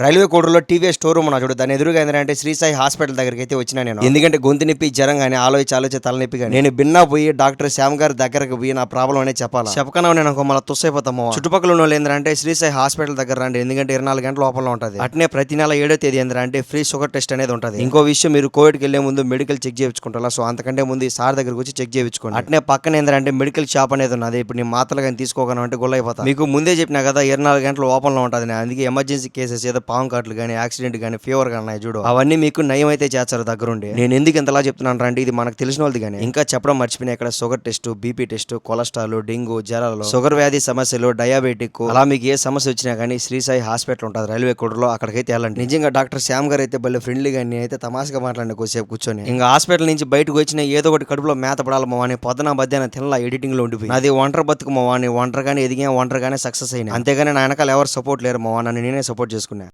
Railway కోడూరులో TVS store room చూడు. దాని ఎదురుగా ఏంటంటే శ్రీ సాయి హాస్పిటల్ దగ్గరికి అయితే వచ్చినా నేను. ఎందుకంటే గొంతు నొప్పి జ్వరం కానీ ఆలోచి ఆలోచి తలనొప్పి కానీ. నేను బిన్నా పోయి డాక్టర్ శ్యామ్ గారి దగ్గరకు పోయి నా ప్రాబ్లం అనేది చెప్పాలి? చెప్పకన్నా నేను ఒక మళ్ళీ తుస్సైపోతాము చుట్టుపక్కల ఉన్న వాళ్ళు ఏంటంటే శ్రీ సాయి హాస్పిటల్ దగ్గర రండి. ఎందుకంటే ఇరవై నాలుగు గంటల లోపల ఉంటుంది. అట్నే ప్రతి నెల ఏడో తేదీ ఏంటంటే ఫ్రీ షుగర్ టెస్ట్ అనేది ఉంటుంది. ఇంకో విషయం మీరు కోవిడ్కి వెళ్ళే ముందు మెడికల్ చెక్ చేయించుకుంటారా? సో అంతకంటే ముందు ఈ సార్ దగ్గరకు వచ్చి చెక్ చేయించుకోండి. అట్నే పక్కన ఏంటంటే మెడికల్ షాప్ అనేది ఉన్నది. ఇప్పుడు నీ మాత్రలు కానీ తీసుకోగానే అంటే గుల్ల అయిపోతా మీకు ముందే చెప్పినా కదా ఇరవై నాలుగు గంటల ఓపెన్లో ఉంటుంది. అందుకే ఎమర్జెన్సీ కేసెస్ ఏదో పాము కాట్లు కానీ యాక్సిడెంట్ కానీ ఫీవర్ కానీ ఉన్నాయి చూడు. అవన్నీ మీకు నయం అయితే చేస్తారు దగ్గరుండి. నేను ఎందుకు ఇంతలా చెప్తున్నాను రండి ఇది మనకు తెలిసిన వాళ్ళది కానీ ఇంకా చెప్పడం మర్చిపోయినా ఇక్కడ sugar test BP test cholesterol dengue జ్వరాలు షుగర్ వ్యాధి సమస్యలు డయాబెటిక్ అలా మీకు ఏ సమస్య వచ్చినా కానీ శ్రీసాయి హాస్పిటల్ ఉంటుంది రైల్వే కోడలో అక్కడికైతే వెళ్ళండి. నిజంగా డాక్టర్ శ్యామ్ గారు అయితే భలే ఫ్రెండ్లీగా అయితే తమాషగా మాట్లాడిన కొద్దిసేపు కూర్చొని. ఇంకా హాస్పిటల్ నుంచి బయటకు వచ్చిన ఏదో ఒకటి కడుపులో మేత పడాలి మా అని పొద్దున మధ్యాహ్నం తినలా ఎడిటింగ్లో ఉండిపోయి. అది ఒంటరి బతుకు మా వాడిని ఒంటరిగానే ఎదిగా ఒంటరిగానే సక్సెస్ అయినా. అంతేగాని నా వెనకాల ఎవరు సపోర్ట్ లేరు మా నన్ను నేనే సపోర్ట్ చేసుకున్నా.